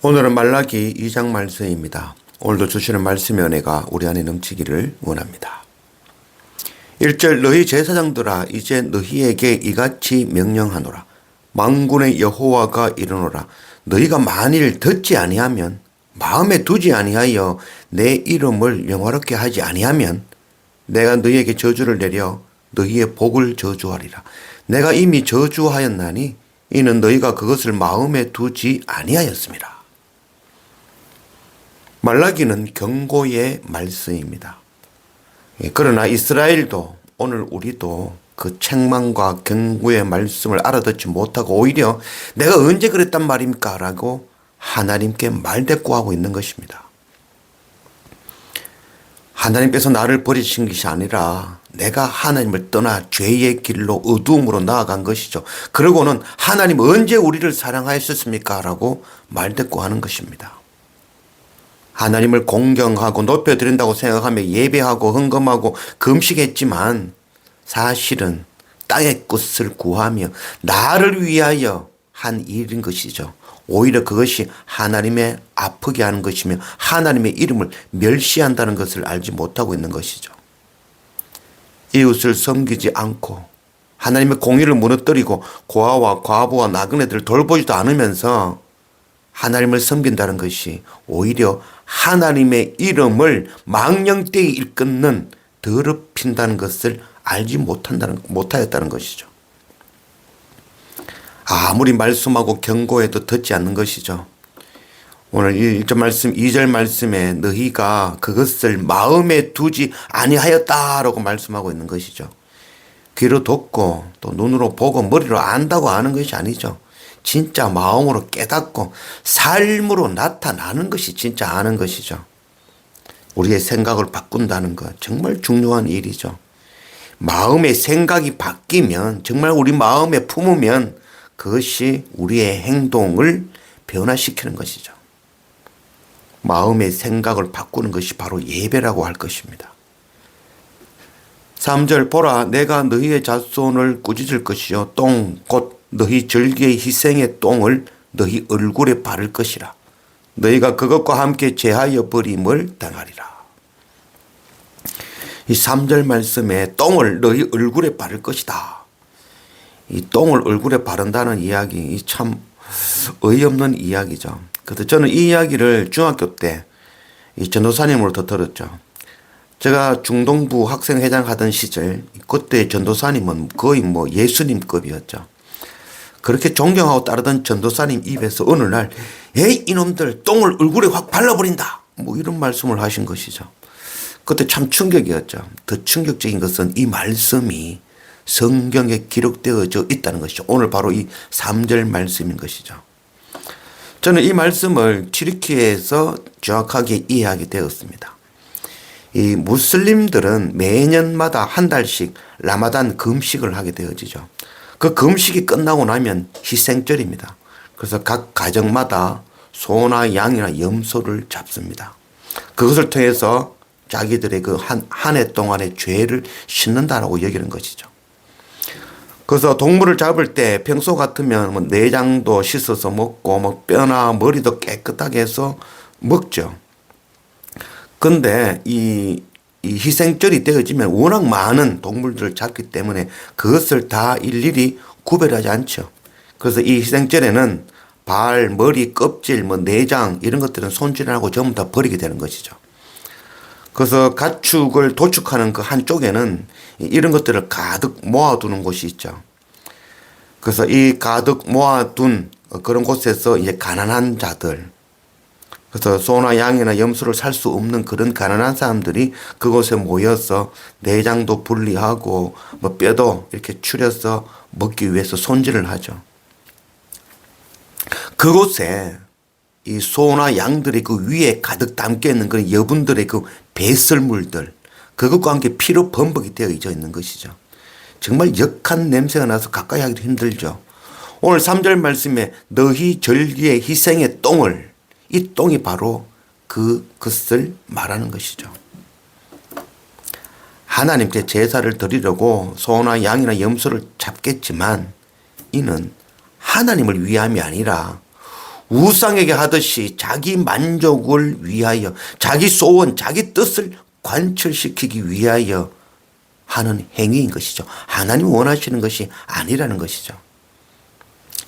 오늘은 말라기 2장 말씀입니다. 오늘도 주시는 말씀의 은혜가 우리 안에 넘치기를 원합니다. 1절 너희 제사장들아 이제 너희에게 이같이 명령하노라. 망군의 여호와가 이르노라. 너희가 만일 듣지 아니하면 마음에 두지 아니하여 내 이름을 영화롭게 하지 아니하면 내가 너희에게 저주를 내려 너희의 복을 저주하리라. 내가 이미 저주하였나니 이는 너희가 그것을 마음에 두지 아니하였습니다. 말라기는 경고의 말씀입니다. 예, 그러나 이스라엘도 오늘 우리도 그 책망과 경고의 말씀을 알아듣지 못하고 오히려 내가 언제 그랬단 말입니까? 라고 하나님께 말대꾸하고 있는 것입니다. 하나님께서 나를 버리신 것이 아니라 내가 하나님을 떠나 죄의 길로 어두움으로 나아간 것이죠. 그러고는 하나님 언제 우리를 사랑하였습니까? 라고 말대꾸하는 것입니다. 하나님을 공경하고 높여드린다고 생각하며 예배하고 헌금하고 금식했지만 사실은 땅의 끝을 구하며 나를 위하여 한 일인 것이죠. 오히려 그것이 하나님의 아프게 하는 것이며 하나님의 이름을 멸시한다는 것을 알지 못하고 있는 것이죠. 이웃을 섬기지 않고 하나님의 공의를 무너뜨리고 고아와 과부와 나그네들을 돌보지도 않으면서 하나님을 섬긴다는 것이 오히려 하나님의 이름을 망령되이 일컫는 더럽힌다는 것을 알지 못한다는 못하였다는 것이죠. 아무리 말씀하고 경고해도 듣지 않는 것이죠. 오늘 1절 말씀, 2절 말씀에 너희가 그것을 마음에 두지 아니하였다라고 말씀하고 있는 것이죠. 귀로 듣고 또 눈으로 보고 머리로 안다고 아는 것이 아니죠. 진짜 마음으로 깨닫고 삶으로 나타나는 것이 진짜 아는 것이죠. 우리의 생각을 바꾼다는 것 정말 중요한 일이죠. 마음의 생각이 바뀌면 정말 우리 마음에 품으면 그것이 우리의 행동을 변화시키는 것이죠. 마음의 생각을 바꾸는 것이 바로 예배라고 할 것입니다. 3절 보라 내가 너희의 자손을 꾸짖을 것이요 똥 곧 너희 절기의 희생의 똥을 너희 얼굴에 바를 것이라 너희가 그것과 함께 제하여 버림을 당하리라. 이 3절 말씀에 똥을 너희 얼굴에 바를 것이다. 이 똥을 얼굴에 바른다는 이야기 참 어이없는 이야기죠. 그래서 저는 이 이야기를 중학교 때 이 전도사님으로부터 들었죠. 제가 중동부 학생회장 하던 시절 그때 전도사님은 거의 뭐 예수님급이었죠. 그렇게 존경하고 따르던 전도사님 입에서 어느 날 에이 이놈들 똥을 얼굴에 확 발라버린다 뭐 이런 말씀을 하신 것이죠. 그때 참 충격이었죠. 더 충격적인 것은 이 말씀이 성경에 기록되어져 있다는 것이죠. 오늘 바로 이 3절 말씀인 것이죠. 저는 이 말씀을 튀르키에서 정확하게 이해하게 되었습니다. 이 무슬림들은 매년마다 한 달씩 라마단 금식을 하게 되어지죠. 그 금식이 끝나고 나면 희생절입니다. 그래서 각 가정마다 소나 양이나 염소를 잡습니다. 그것을 통해서 자기들의 그 한, 한 해 동안의 죄를 씻는다라고 여기는 것이죠. 그래서 동물을 잡을 때 평소 같으면 뭐 내장도 씻어서 먹고 뭐 뼈나 머리도 깨끗하게 해서 먹죠. 근데 이, 이 희생절이 되어지면 워낙 많은 동물들을 잡기 때문에 그것을 다 일일이 구별하지 않죠. 그래서 이 희생절에는 발, 머리, 껍질, 뭐 내장 이런 것들은 손질하고 전부 다 버리게 되는 것이죠. 그래서 가축을 도축하는 그 한쪽에는 이런 것들을 가득 모아두는 곳이 있죠. 그래서 이 가득 모아둔 그런 곳에서 이제 가난한 자들, 그래서 소나 양이나 염소를 살 수 없는 그런 가난한 사람들이 그곳에 모여서 내장도 분리하고 뭐 뼈도 이렇게 추려서 먹기 위해서 손질을 하죠. 그곳에 이 소나 양들이 그 위에 가득 담겨 있는 그런 여분들의 그 배설물들 그것과 함께 피로 범벅이 되어 있는 것이죠. 정말 역한 냄새가 나서 가까이 하기도 힘들죠. 오늘 3절 말씀에 너희 절기의 희생의 똥을 이 똥이 바로 그 것을 말하는 것이죠. 하나님께 제사를 드리려고 소나 양이나 염소를 잡겠지만 이는 하나님을 위함이 아니라 우상에게 하듯이 자기 만족을 위하여 자기 소원, 자기 뜻을 관철시키기 위하여 하는 행위인 것이죠. 하나님 원하시는 것이 아니라는 것이죠.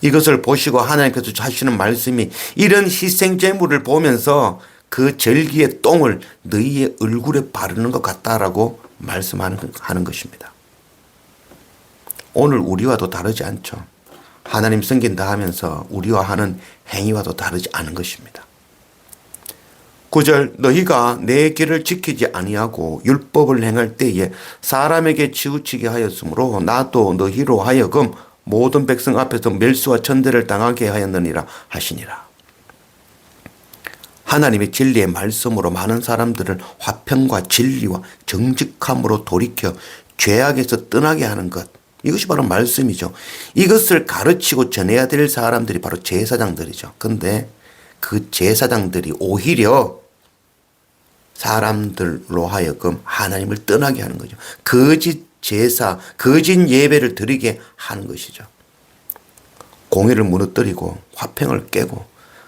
이것을 보시고 하나님께서 하시는 말씀이 이런 희생 제물을 보면서 그 절기의 똥을 너희의 얼굴에 바르는 것 같다라고 말씀하는 하는 것입니다. 오늘 우리와도 다르지 않죠. 하나님 섬긴다 하면서 우리와 하는 행위와도 다르지 않은 것입니다. 9절 너희가 내 길을 지키지 아니하고 율법을 행할 때에 사람에게 치우치게 하였으므로 나도 너희로 하여금 모든 백성 앞에서 멸수와 천대를 당하게 하였느니라 하시니라. 하나님의 진리의 말씀으로 많은 사람들을 화평과 진리와 정직함으로 돌이켜 죄악에서 떠나게 하는 것. 이것이 바로 말씀이죠. 이것을 가르치고 전해야 될 사람들이 바로 제사장들이죠. 근데 그 제사장들이 오히려 사람들로 하여금 하나님을 떠나게 하는 거죠. 거짓 제사, 거짓 예배를 드리게 하는 것이죠. 공의를 무너뜨리고 화평을 깨고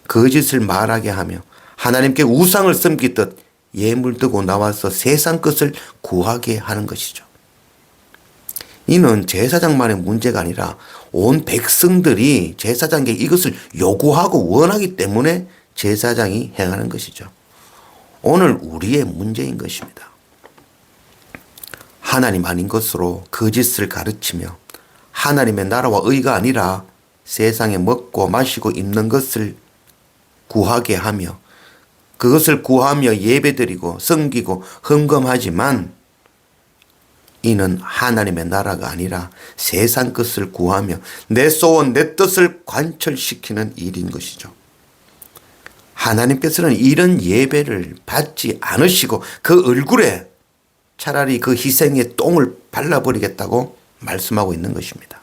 거짓을 말하게 하며 하나님께 우상을 섬기듯 예물 들고 나와서 세상 것을 구하게 하는 것이죠. 이는 제사장만의 문제가 아니라 온 백성들이 제사장에게 이것을 요구하고 원하기 때문에 제사장이 행하는 것이죠. 오늘 우리의 문제인 것입니다. 하나님 아닌 것으로 거짓을 가르치며 하나님의 나라와 의가 아니라 세상에 먹고 마시고 입는 것을 구하게 하며 그것을 구하며 예배드리고 섬기고 헌금하지만 이는 하나님의 나라가 아니라 세상 것을 구하며 내 소원 내 뜻을 관철시키는 일인 것이죠. 하나님께서는 이런 예배를 받지 않으시고 그 얼굴에 차라리 그 희생의 똥을 발라버리겠다고 말씀하고 있는 것입니다.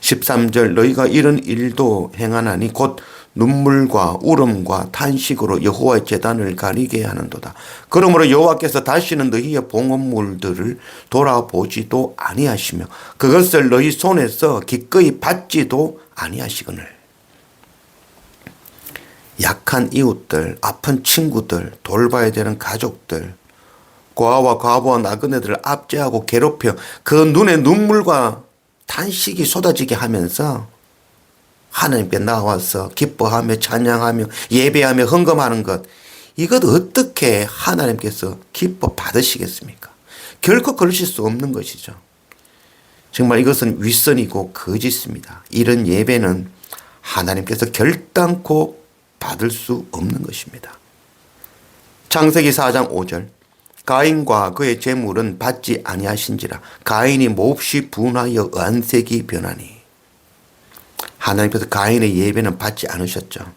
13절 너희가 이런 일도 행하나니 곧 눈물과 울음과 탄식으로 여호와의 재단을 가리게 하는도다. 그러므로 여호와께서 다시는 너희의 봉헌물들을 돌아보지도 아니하시며 그것을 너희 손에서 기꺼이 받지도 아니하시거늘. 약한 이웃들, 아픈 친구들, 돌봐야 되는 가족들, 고아와 과부와 나그네들을 압제하고 괴롭혀 그 눈에 눈물과 탄식이 쏟아지게 하면서 하나님께 나와서 기뻐하며 찬양하며 예배하며 헌금하는 것 이것 어떻게 하나님께서 기뻐 받으시겠습니까? 결코 그러실 수 없는 것이죠. 정말 이것은 윗선이고 거짓입니다. 이런 예배는 하나님께서 결단코 받을 수 없는 것입니다. 창세기 4장 5절 가인과 그의 재물은 받지 아니하신지라 가인이 몹시 분하여 안색이 변하니 하나님께서 가인의 예배는 받지 않으셨죠.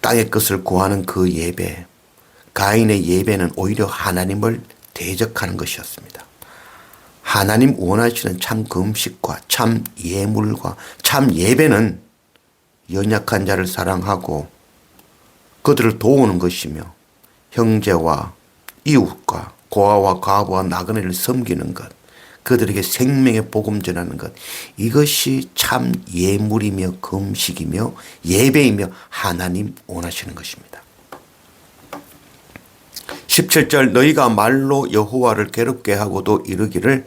땅의 것을 구하는 그 예배 가인의 예배는 오히려 하나님을 대적하는 것이었습니다. 하나님 원하시는 참 금식과 참 예물과 참 예배는 연약한 자를 사랑하고 그들을 도우는 것이며 형제와 이웃과 고아와 과부와 나그네를 섬기는 것 그들에게 생명의 복음 전하는 것 이것이 참 예물이며 금식이며 예배이며 하나님 원하시는 것입니다. 17절 너희가 말로 여호와를 괴롭게 하고도 이르기를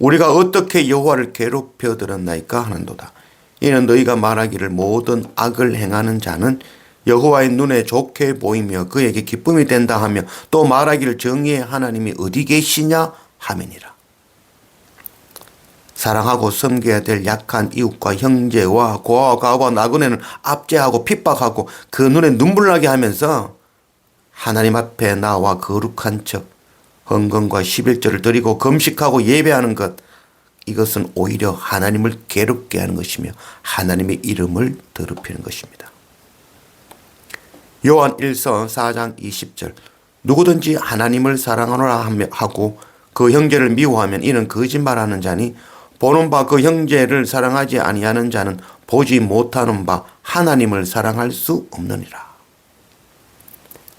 우리가 어떻게 여호와를 괴롭혀 들었나이까 하는도다. 이는 너희가 말하기를 모든 악을 행하는 자는 여호와의 눈에 좋게 보이며 그에게 기쁨이 된다 하며 또 말하기를 정의의 하나님이 어디 계시냐 하면이라. 사랑하고 섬겨야 될 약한 이웃과 형제와 고아와 가와 나그네는 압제하고 핍박하고 그 눈에 눈물 나게 하면서 하나님 앞에 나와 거룩한 척 헌금과 11절을 드리고 금식하고 예배하는 것 이것은 오히려 하나님을 괴롭게 하는 것이며 하나님의 이름을 더럽히는 것입니다. 요한 1서 4장 20절 누구든지 하나님을 사랑하노라 하고 그 형제를 미워하면 이는 거짓말하는 자니 보는 바 그 형제를 사랑하지 아니하는 자는 보지 못하는 바 하나님을 사랑할 수 없느니라.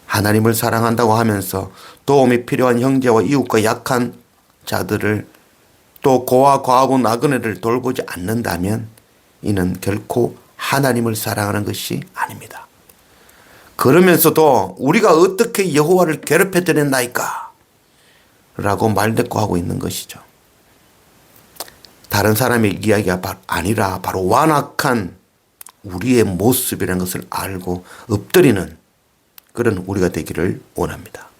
하나님을 사랑한다고 하면서 도움이 필요한 형제와 이웃과 약한 자들을 또 고아 과부 나그네를 돌보지 않는다면 이는 결코 하나님을 사랑하는 것이 아닙니다. 그러면서도 우리가 어떻게 여호와를 괴롭혀 드렸나이까? 라고 말대꾸 하고 있는 것이죠. 다른 사람의 이야기가 바- 아니라 바로 완악한 우리의 모습이라는 것을 알고 엎드리는 그런 우리가 되기를 원합니다.